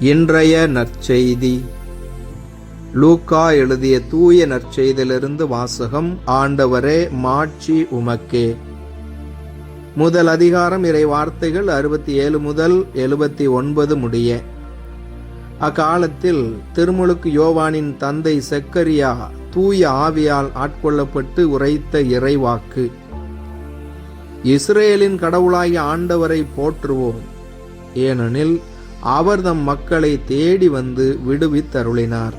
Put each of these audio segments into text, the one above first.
இன்றைய நற்செய்தி. லூக்கா எழுதிய தூய நற்செய்தியிலிருந்து வாசகம் ஆண்டவரே மாட்சி உமக்கே. முதல் அதிகாரம் இறை வார்த்தைகள் அறுபத்தி ஏழு முதல் எழுபத்தி ஒன்பது முடிய. அக்காலத்தில் திருமுழுக்கு யோவானின் தந்தை செக்கரியா தூய ஆவியால் ஆட்கொள்ளப்பட்டு உரைத்த இறைவாக்கு. இஸ்ரேலின் கடவுளாகிய ஆண்டவரை போற்றுவோம். ஏனெனில் அவர் தம் மக்களை தேடி வந்து விடுவித்தருளினார்.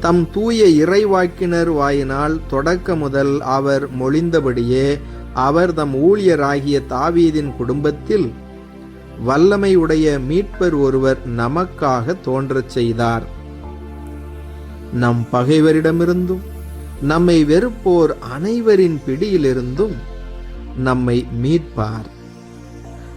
தம் தூய இறைவாக்கினர் வாயினால் தொடக்க முதல் அவர் மொழிந்தபடியே அவர் தம் ஊழியராகிய தாவீதின் குடும்பத்தில் வல்லமையுடைய மீட்பர் ஒருவர் நமக்காக தோன்றச் செய்தார். நம் பகைவரிடமிருந்தும் நம்மை வெறுப்போர் அனைவரின் பிடியிலிருந்தும் நம்மை மீட்பார்.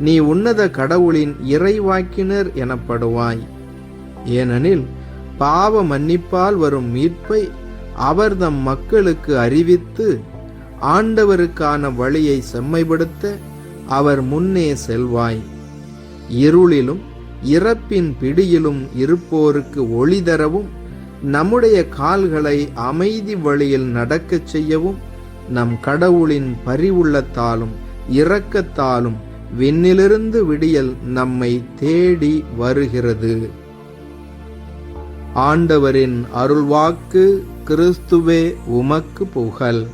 நீ உன்னத கடவுளின் இறைவாக்கினர் எனப்படுவாய். ஏனெனில் பாவ மன்னிப்பால் வரும் மீட்பை அவர் தம் மக்களுக்கு அறிவித்து ஆண்டவருக்கான வழியை செம்மைப்படுத்த அவர் முன்னே செல்வாய். இருளிலும் இறப்பின் பிடியிலும் இருப்போருக்கு ஒளி தரவும் நம்முடைய கால்களை அமைதி வழியில் நடக்கச் செய்யவும் நம் கடவுளின் பரிவுள்ளத்தாலும் இரக்கத்தாலும் விண்ணிலிருந்து விடியல் நம்மை தேடி வருகிறது. ஆண்டவரின் அருள்வாக்கு கிறிஸ்துவே உமக்கு புகழ்.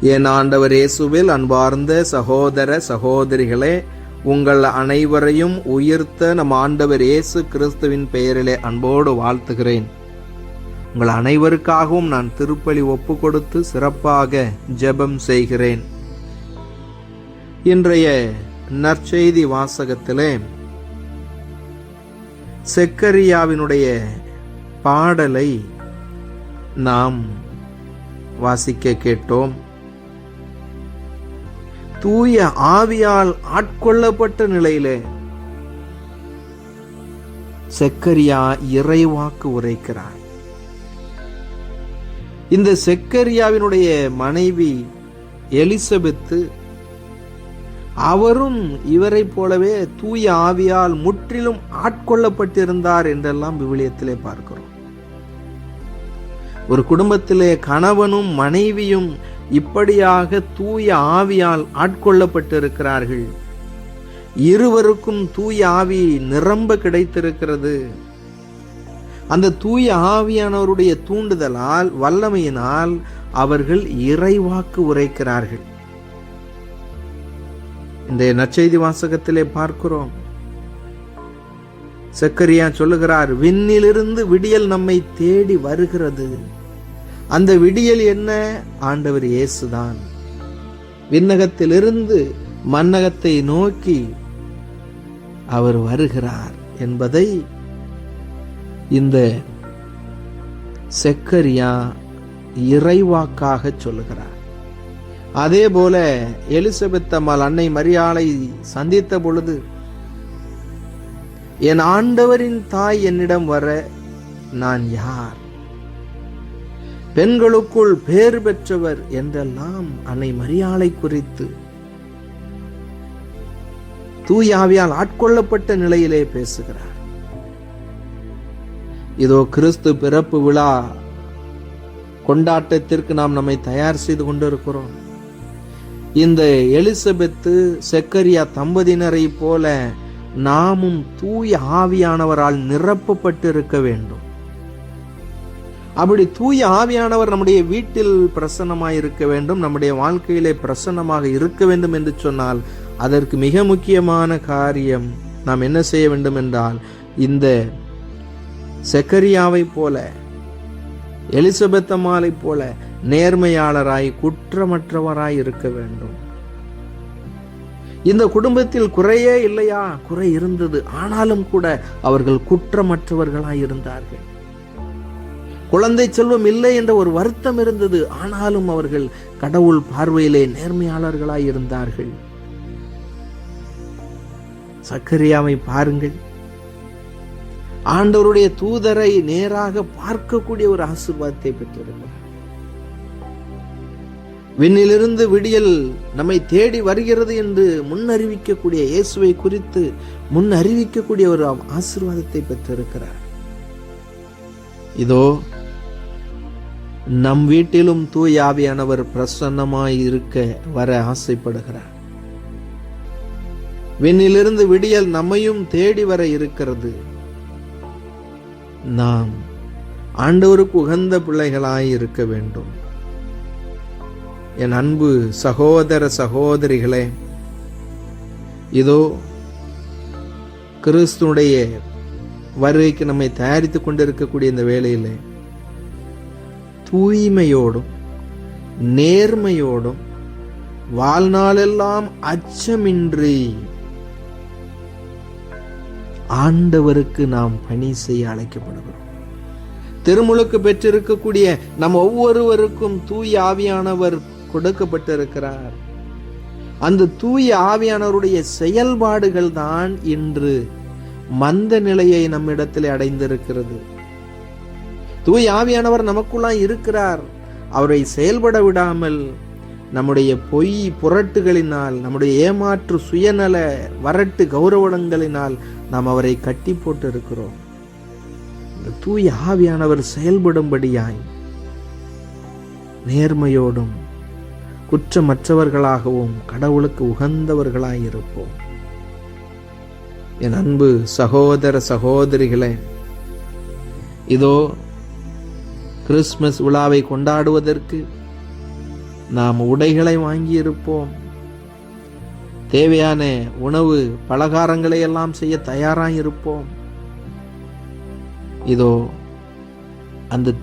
என் ஆண்டவர் இயேசுவில் அன்பார்ந்த சகோதர சகோதரிகளே உங்கள் அனைவரையும் உயிர்த்த நம் ஆண்டவர் இயேசு கிறிஸ்துவின் பெயரிலே அன்போடு வாழ்த்துகிறேன். உங்கள் அனைவருக்காகவும் நான் திருப்பலி ஒப்பு கொடுத்து சிறப்பாக ஜெபம் செய்கிறேன். இன்றைய நற்செய்தி வாசகத்திலே செக்கரியாவினுடைய பாடலை நாம் வாசிக்க கேட்டோம். தூய ஆவியால் ஆட்கொள்ளப்பட்ட நிலையிலே செக்கரியா இறைவாக்கு உரைக்கிறார். இந்த செக்கரியாவினுடைய மனைவி எலிசபெத்து அவரும் இவரைப் போலவே தூய ஆவியால் முற்றிலும் ஆட்கொள்ளப்பட்டிருந்தார் என்றெல்லாம் விவிலியத்திலே பார்க்கிறோம். ஒரு குடும்பத்திலே கணவனும் மனைவியும் இப்படியாக தூய ஆவியால் ஆட்கொள்ளப்பட்டிருக்கிறார்கள். இருவருக்கும் தூய ஆவி நிரம்ப கிடைத்திருக்கிறது. அந்த தூய ஆவியானவருடைய தூண்டுதலால் வல்லமையினால் அவர்கள் இறைவாக்கு உரைக்கிறார்கள். இந்த நற்செய்தி வாசகத்திலே பார்க்கிறோம். செக்கரியா சொல்லுகிறார் விண்ணிலிருந்து விடியல் நம்மை தேடி வருகிறது. அந்த விடியல் என்ன? ஆண்டவர் இயேசுதான். விண்ணகத்திலிருந்து மன்னகத்தை நோக்கி அவர் வருகிறார் என்பதை இந்த செக்கரியா இறைவாக்காக சொல்லுகிறார். அதே போல எலிசபெத் அம்மாள் அன்னை மரியாளை சந்தித்த பொழுது என் ஆண்டவரின் தாய் என்னிடம் வர நான் யார்? பெண்களுக்குள் பேர் பெற்றவர் என்றெல்லாம் அன்னை மரியாளை குறித்து தூயாவியால் ஆட்கொள்ளப்பட்ட நிலையிலே பேசுகிறார். இதோ கிறிஸ்து பிறப்பு விழா கொண்டாட்டத்திற்கு நாம் நம்மை தயார் செய்து கொண்டிருக்கிறோம். இந்த எலிசபெத்து செக்கரியா தம்பதியினரை போல நாமும் தூய ஆவியானவரால் நிரப்பப்பட்டு இருக்க வேண்டும். அப்படி தூய ஆவியானவர் நம்முடைய வீட்டில் பிரசன்னமாய் இருக்க வேண்டும் நம்முடைய வாழ்க்கையிலே பிரசன்னமாக இருக்க வேண்டும் என்று சொன்னால் அதற்கு மிக முக்கியமான காரியம் நாம் என்ன செய்ய வேண்டும் என்றால் இந்த செக்கரியாவை போல எலிசபெத்தம்மாளை போல நேர்மையாளராய் குற்றமற்றவராய் இருக்க வேண்டும். இந்த குடும்பத்தில் குறையே இல்லையா? குறை இருந்தது. ஆனாலும் கூட அவர்கள் குற்றமற்றவர்களாய் இருந்தார்கள். குழந்தை செல்வம் இல்லை என்ற ஒரு வருத்தம் இருந்தது. ஆனாலும் அவர்கள் கடவுள் பார்வையிலே நேர்மையாளர்களாய் இருந்தார்கள். சக்கரியாவை பாருங்கள். ஆண்டவருடைய தூதரை நேராக பார்க்கக்கூடிய ஒரு ஆசிர்வாதத்தை பெற்றிருக்கிறார். விண்ணிலிருந்து விடியல் நம்மை தேடி வருகிறது என்று முன்னறிவிக்கக்கூடிய இயேசுவை குறித்து முன் அறிவிக்கக்கூடிய ஒரு ஆசீர்வாதத்தை பெற்றிருக்கிறார். இதோ நம் வீட்டிலும் தூயாவியானவர் பிரசன்னமாய் இருக்க வர ஆசைப்படுகிறார். விண்ணிலிருந்து விடியல் நம்மையும் தேடி வர இருக்கிறது. நாம் ஆண்டவருக்கு உகந்த பிள்ளைகளாய் இருக்க வேண்டும். என் அன்பு சகோதர சகோதரிகளே இதோ கிறிஸ்துனுடைய வருகைக்கு நம்மை தயாரித்து கொண்டிருக்கக்கூடிய இந்த வேலையில் தூய்மையோடும் நேர்மையோடும் வாழ்நாளெல்லாம் அச்சமின்றி ஆண்டவருக்கு நாம் பணி செய்ய அழைக்கப்படுகிறோம். திருமுழுக்கு பெற்றிருக்கக்கூடிய நம் ஒவ்வொருவருக்கும் தூய் ஆவியானவர் கொடுக்கப்பட்டிருக்கிறார். அந்த தூய ஆவியானவருடைய செயல்பாடுகள் தான் இன்று மந்த நிலையை நம்மிடத்தில் அடைந்திருக்கிறது. தூய் ஆவியானவர் நமக்குள்ளாய் இருக்கிறார். அவரை செயல்பட விடாமல் நம்முடைய பொய் புரட்டுகளினால் நம்முடைய ஏமாற்று சுயநல வரட்டு கௌரவங்களினால் நாம் அவரை கட்டி போட்டு இருக்கிறோம் தூய் தூய ஆவியானவர் செயல்படும்படியாய் நேர்மையோடும் குற்றமற்றவர்களாகவும் கடவுளுக்கு உகந்தவர்களாய் இருப்போம் என் அன்பு சகோதர சகோதரிகளே இதோ கிறிஸ்மஸ் விழாவை கொண்டாடுவதற்கு நாம் உடைகளை வாங்கி இருப்போம் தேவையான உணவு பலகாரங்களை எல்லாம் செய்ய தயாராக இருப்போம் இதோ அந்த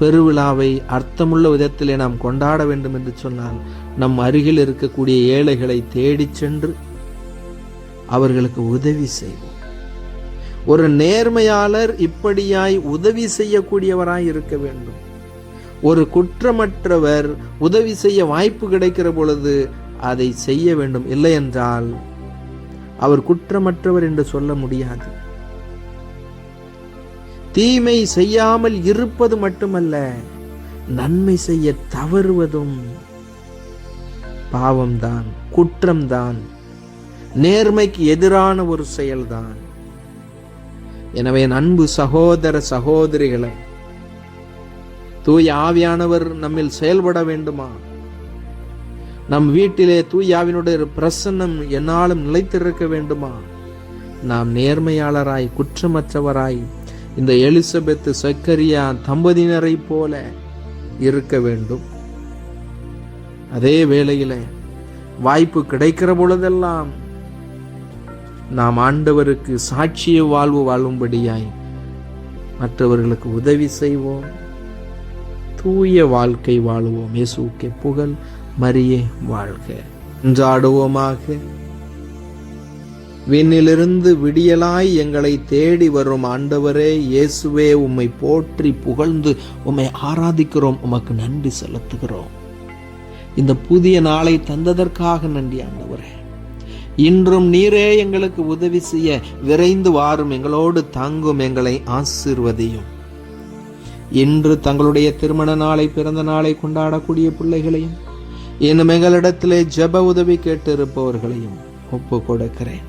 பெருவிழாவை அர்த்தமுள்ள விதத்திலே நாம் கொண்டாட வேண்டும் என்று சொன்னால் நம் அருகில் இருக்கக்கூடிய ஏழைகளை தேடிச் சென்று அவர்களுக்கு உதவி செய்வோம். ஒரு நேர்மையாளர் இப்படியாய் உதவி செய்யக்கூடியவராய் இருக்க வேண்டும். ஒரு குற்றமற்றவர் உதவி செய்ய வாய்ப்பு கிடைக்கிற பொழுது அதை செய்ய வேண்டும். இல்லை என்றால் அவர் குற்றமற்றவர் என்று சொல்ல முடியாது. தீமை செய்யாமல் இருப்பது மட்டுமல்ல நன்மை செய்ய தவறுவதும் பாவம்தான் குற்றம்தான் நேர்மைக்கு எதிரான ஒரு செயல்தான். எனவே அன்பு சகோதர சகோதரிகளை தூய ஆவியானவர் நம்மில் செயல்பட வேண்டுமா? நம் வீட்டிலே தூயாவினுடைய பிரசன்னம் என்னாலும் நிலைத்திருக்க வேண்டுமா? நாம் நேர்மையாளராய் குற்றமற்றவராய் இந்த எலிசபெத் சக்கரியா தம்பதியினரை போல இருக்க வேண்டும். அதே வேளையில வாய்ப்பு கிடைக்கிற பொழுதெல்லாம் நாம் ஆண்டவருக்கு சாட்சிய வாழ்வு வாழும்படியாய் மற்றவர்களுக்கு உதவி செய்வோம். தூய வாழ்க்கை வாழுவோம். இயேசுக்கே புகழ் மரியே வாழ்க. என்றாடுவோமாக விண்ணிலிருந்து விடியலாய் எங்களை தேடி வரும் ஆண்டவரே இயேசுவே உம்மை போற்றி புகழ்ந்து உம்மை ஆராதிக்கிறோம் உமக்கு நன்றி செலுத்துகிறோம். இந்த புதிய நாளை தந்ததற்காக நன்றி ஆண்டவரே. இன்றும் நீரே எங்களுக்கு உதவி செய்ய விரைந்து வாரும் எங்களோடு தங்கும் எங்களை ஆசிர்வதியும். இன்று தங்களுடைய திருமண நாளை பிறந்த நாளை கொண்டாடக்கூடிய பிள்ளைகளையும் இன்னும் எங்களிடத்திலே ஜெப உதவி கேட்டிருப்பவர்களையும் ஒப்பு கொடுக்கிறேன்.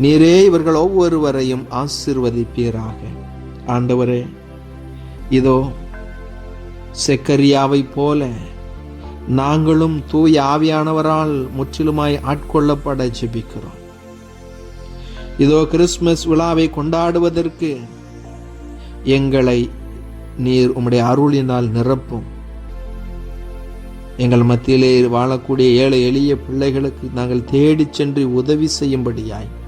நீரே இவர்கள் ஒவ்வொருவரையும் ஆசிர்வதிப்பீராக. ஆண்டவரே இதோ செக்கரியாவைப் போல நாங்களும் தூய ஆவியானவரால் முற்றிலுமாய் ஆட்கொள்ளப்பட ஜெபிக்கிறோம். இதோ கிறிஸ்துமஸ் விழாவை கொண்டாடுவதற்கு எங்களை நீர் உம்முடைய அருளினால் நிரப்பும். எங்கள் மத்தியிலே வாழக்கூடிய ஏழை எளிய பிள்ளைகளுக்கு நாங்கள் தேடிச் சென்று உதவி செய்யும்படியாய்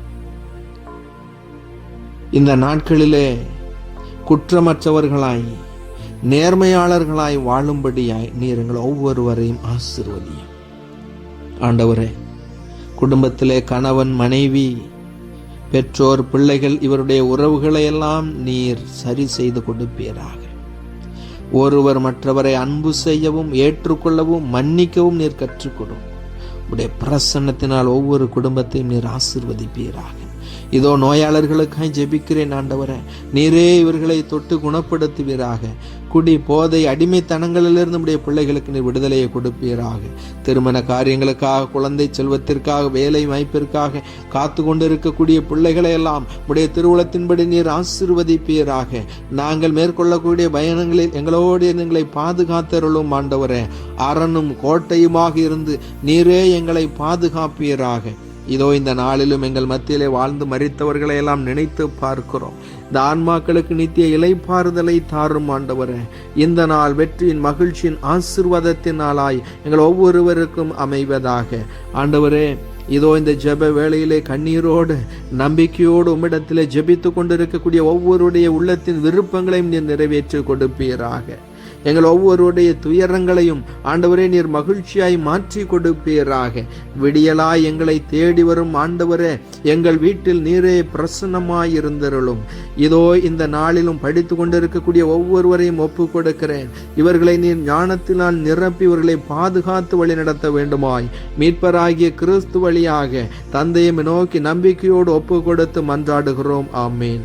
இந்த நாட்களிலே குற்றமற்றவர்களாய் நேர்மையாளர்களாய் வாழும்படியாய் நீர் எங்கள் ஒவ்வொருவரையும் ஆசிர்வதியும். ஆண்டவரே குடும்பத்திலே கணவன் மனைவி பெற்றோர் பிள்ளைகள் இவருடைய உறவுகளை எல்லாம் நீர் சரி செய்து கொடுப்பீராக. ஒருவர் மற்றவரை அன்பு செய்யவும் ஏற்றுக்கொள்ளவும் மன்னிக்கவும் நீர் கற்றுக்கொடும். உடைய பிரசன்னத்தினால் ஒவ்வொரு குடும்பத்தையும் நீர் ஆசிர்வதிப்பீராக. இதோ நோயாளர்களுக்காய் ஜெபிக்கிறேன் ஆண்டவரே. நீரே இவர்களை தொட்டு குணப்படுத்துவீராக. குடி போதை அடிமைத்தனங்களிலிருந்து நம்முடைய பிள்ளைகளுக்கு நீர் விடுதலையை கொடுப்பீராக. திருமண காரியங்களுக்காக குழந்தை செல்வத்திற்காக வேலை வாய்ப்பிற்காக காத்து கொண்டிருக்கக்கூடிய பிள்ளைகளை எல்லாம் உடைய திருவுளத்தின்படி நீர் ஆசிர்வதிப்பீராக. நாங்கள் மேற்கொள்ளக்கூடிய பயணங்களில் எங்களோடு எங்களை பாதுகாத்தருளும் ஆண்டவரே. அரணும் கோட்டையுமாக இருந்து நீரே எங்களை பாதுகாப்பீராக. இதோ இந்த நாளிலும் எங்கள் மத்தியிலே வாழ்ந்து மறித்தவர்களை எல்லாம் நினைத்து பார்க்கிறோம். இந்த ஆன்மாக்களுக்கு நித்திய இலைப்பாறுதலை தாரும் ஆண்டவரே. இந்த நாள் வெற்றியின் மகிழ்ச்சியின் ஆசிர்வாதத்தினாலாய் எங்கள் ஒவ்வொருவருக்கும் அமைவதாக. ஆண்டவரே இதோ இந்த ஜெப வேளையிலே கண்ணீரோடு நம்பிக்கையோடு உம்மிடத்திலே ஜெபித்து கொண்டிருக்கக்கூடிய ஒவ்வொருடைய உள்ளத்தின் விருப்பங்களையும் நீர் நிறைவேற்றி கொடுப்பீராக. எங்கள் ஒவ்வொருடைய துயரங்களையும் ஆண்டவரே நீர் மகிழ்ச்சியாய் மாற்றி கொடுப்பீராக. விடியலாய் எங்களை தேடி வரும் ஆண்டவரே எங்கள் வீட்டில் நீரே பிரசன்னமாயிருந்தருளும் இதோ இந்த நாளிலும் படித்து கொண்டிருக்கக்கூடிய ஒவ்வொருவரையும் ஒப்பு கொடுக்கிறேன் இவர்களை நீர் ஞானத்தினால் நிரப்பி இவர்களை பாதுகாத்து வழி நடத்த வேண்டுமாய். மீட்பராகிய கிறிஸ்து வழியாக தந்தையை நோக்கி நம்பிக்கையோடு ஒப்பு கொடுத்து மன்றாடுகிறோம். ஆமீன்.